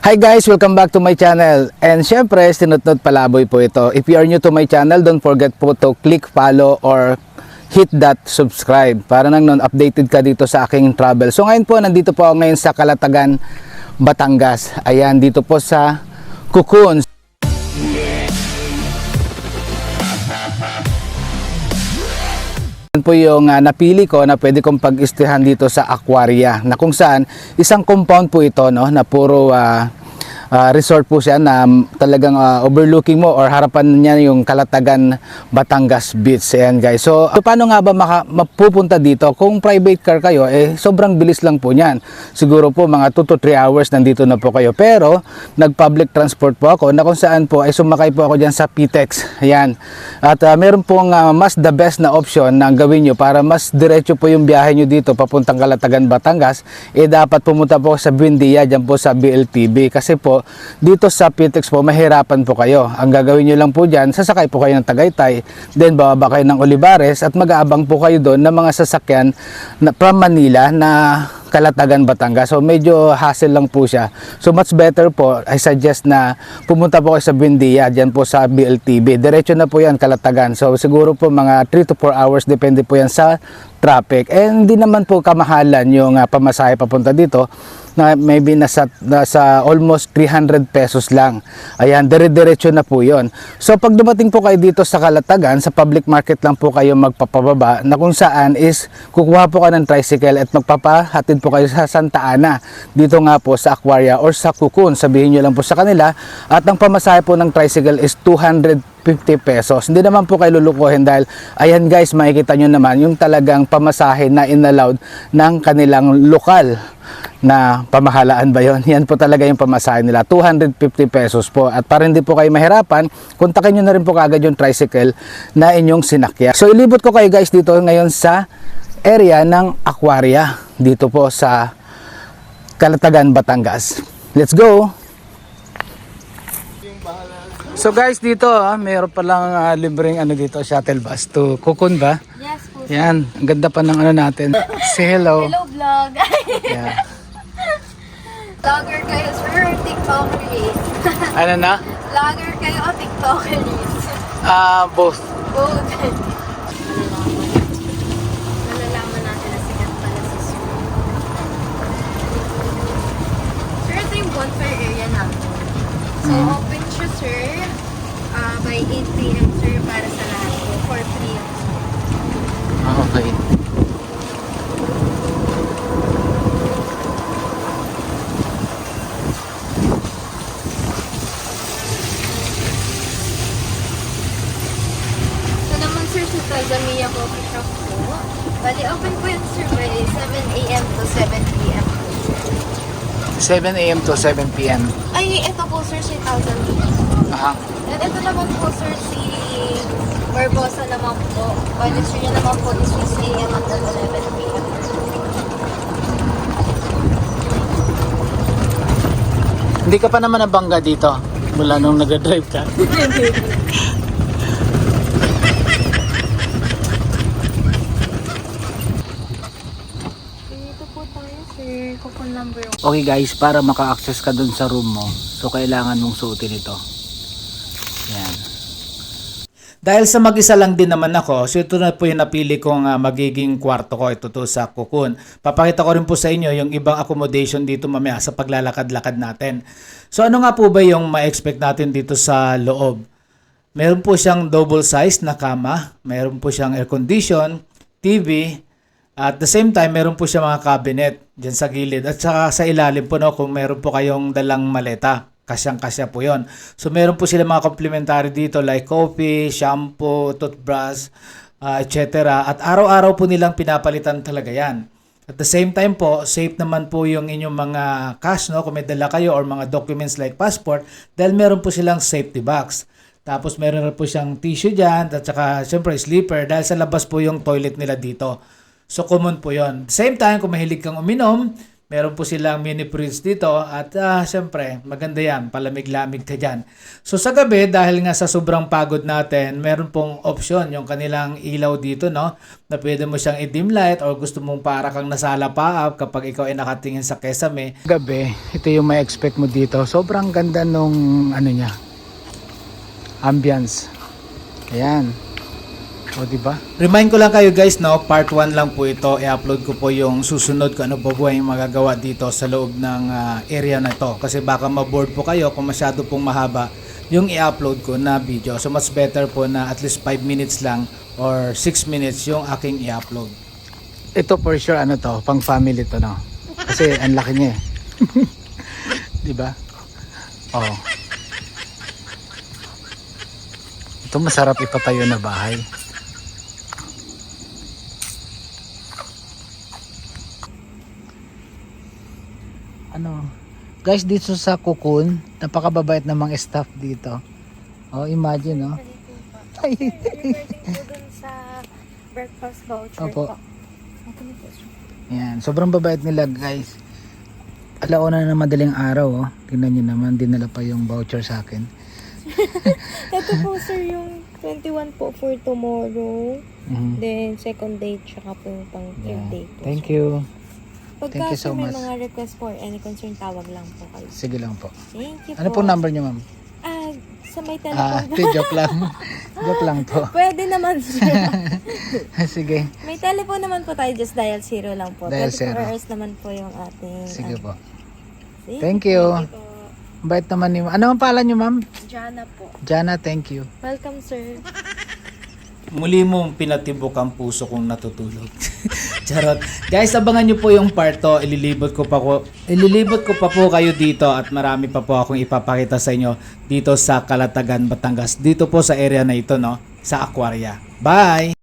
Hi guys, welcome back to my channel. And syempre, sinutnot palaboy po ito. If you are new to my channel, don't forget po to click follow or hit that subscribe para nang non updated ka dito sa aking travel. So ngayon po, nandito po ngayon sa Kalatagan, Batangas. Ayan, dito po sa Cocoon. Yan po yung ah, napili ko na pwede kong pag-istihan dito sa Aquaria na kung saan isang compound po ito no na puro ah, ah, resort po siya na mm, talagang ah, overlooking mo or harapan niya yung Kalatagan Batangas Beach. Ayan guys. So, so paano nga ba maka, mapupunta dito? Kung private car kayo eh sobrang bilis lang po niyan. Siguro po mga 2 to 3 hours nandito na po kayo. Pero nag public transport po ako na kung saan po ay sumakay po ako diyan sa PTEX. Ayan. At ah, meron pong ah, mas the best na option na gawin nyo para mas diretso po yung biyahe nyo dito papuntang Kalatagan, Batangas, eh dapat pumunta po sa Buendia, dyan po sa BLTB. Kasi po, dito sa PTEX po, mahirapan po kayo. Ang gagawin nyo lang po dyan, sasakay po kayo ng Tagaytay, then bababa kayo ng Olivares at mag-aabang po kayo doon ng mga sasakyan na, from Manila na Kalatagan, Batangas. So medyo hassle lang po siya. So much better po, I suggest na pumunta po kayo sa Buendia, dyan po sa BLTB. Diretso na po yan, Kalatagan. So siguro po mga 3 to 4 hours, depende po yan sa traffic. And hindi naman po kamahalan yung uh, pamasahe papunta dito na maybe nasa, nasa almost 300 pesos lang. Ayan, dire-diretso na po yon. So pag dumating po kayo dito sa Kalatagan, sa public market lang po kayo magpapababa na kung saan is kukuha po ka ng tricycle at magpapahatid po kayo sa Santa Ana. Dito nga po sa Aquaria or sa Cocoon. Sabihin nyo lang po sa kanila. At ang pamasahe po ng tricycle is 250 pesos. Hindi naman po kayo lulukuhin dahil ayan guys, makikita nyo naman yung talagang pamasahe na inallowed ng kanilang lokal na pamahalaan ba yon? Yan po talaga yung pamasahe nila. 250 pesos po. At para hindi po kayo mahirapan, kontakin nyo na rin po kagad yung tricycle na inyong sinakya. So ilibot ko kayo guys dito ngayon sa area ng Aquaria. Dito po sa Kalatagan, Batangas. Let's go! So guys, dito ah, mayroon palang ah, libreng ano dito, shuttle bus to Cocoon ba? Yes po. Yan, ang ganda pa ng ano natin. Say hello. Hello vlog. Yeah. Vlogger kayo sir, TikTokeries. Ano na? Vlogger kayo o TikTokeries? Ah, both. Both. Nalalaman natin na sikat pala si sir. Sir, ito yung bonfire area natin. So, open siya sir ah, by 8 p.m. sir para sa lahat. For free. Ah, okay. So naman Mia Coffee Shop po. Bali, open po yan sir by 7 a.m. to 7 p.m. po, sir. 7 a.m. to 7 p.m. Ay, ito po sir si Thousand Beach. Aha. At ito naman po sir si Barbosa naman po. Bali sir niya naman po is 6 a.m. until 11 p.m. Hindi ka pa naman nabangga dito mula nung nag-drive ka. Dito po tayo sir. Coupon number Okay guys, para maka-access ka dun sa room mo, so kailangan mong suotin ito. Yan. Dahil sa mag-isa lang din naman ako, so ito na po yung napili kong ah, magiging kwarto ko. Ito to sa Cocoon. Papakita ko rin po sa inyo yung ibang accommodation dito mamaya sa paglalakad-lakad natin. So ano nga po ba yung ma-expect natin dito sa loob? Meron po siyang double size na kama, meron po siyang air condition, TV, at the same time, meron po siya mga cabinet dyan sa gilid. At saka sa ilalim po, no, kung meron po kayong dalang maleta, kasyang-kasya po yon. So, meron po sila mga complimentary dito like coffee, shampoo, toothbrush, uh, etc. At araw-araw po nilang pinapalitan talaga yan. At the same time po, safe naman po yung inyong mga cash, no? Kung may dala kayo or mga documents like passport, dahil meron po silang safety box. Tapos meron po siyang tissue dyan, at saka syempre sleeper, dahil sa labas po yung toilet nila dito. So, common po yon. Same time, kung mahilig kang uminom, Meron po silang mini fridge dito at ah, syempre maganda yan, palamig-lamig ka dyan. So sa gabi dahil nga sa sobrang pagod natin, meron pong option yung kanilang ilaw dito no na pwede mo siyang i-dim light or gusto mong para kang nasala pa kapag ikaw ay nakatingin sa kesame. Gabi, ito yung may expect mo dito. Sobrang ganda nung ano niya. Ambience. Ayan. O, di ba? Remind ko lang kayo guys, no, part 1 lang po ito. I-upload ko po yung susunod ko ano po po yung magagawa dito sa loob ng ah, area na ito. Kasi baka ma-board po kayo kung masyado pong mahaba yung i-upload ko na video. So much better po na at least 5 minutes lang or 6 minutes yung aking i-upload. Ito for sure, ano to, pang family to, no? Kasi ang laki niya eh. di ba? Oh. Ito masarap ipatayo na bahay. Ano? Guys, dito sa Cocoon, napakababait ng mga staff dito. Oh, imagine, no? Ay. dun sa breakfast voucher Opo. po. Yan, sobrang babait nila guys. Alauna na madaling araw, oh. Tingnan nyo naman, dinala pa yung voucher sa akin. Ito po sir yung 21 po for tomorrow. Mhm. Then second date tsaka po yung pang third Yeah. date po. Thank sir. you. Pagka Thank you so may much. mga request for any concern, tawag lang po kayo. Sige lang po. Thank you Ano po. po number nyo, ma'am? Ah, sa may Ah, telephone. joke lang. joke lang po. Pwede naman sir. Sige. may telephone naman po tayo, just dial zero lang po. Dial 24 zero. hours naman po yung ating... Sige ano. po. Sige, Thank you. Bait naman ni Ano ang pala nyo, ma'am? Jana po. Jana, thank you. Welcome sir. Muli mong pinatibok ang puso kong natutulog. Charot. Guys, abangan nyo po yung part to. Ililibot ko pa ko, ililibot ko pa po kayo dito at marami pa po akong ipapakita sa inyo dito sa Kalatagan, Batangas. Dito po sa area na ito, no? Sa Aquaria. Bye!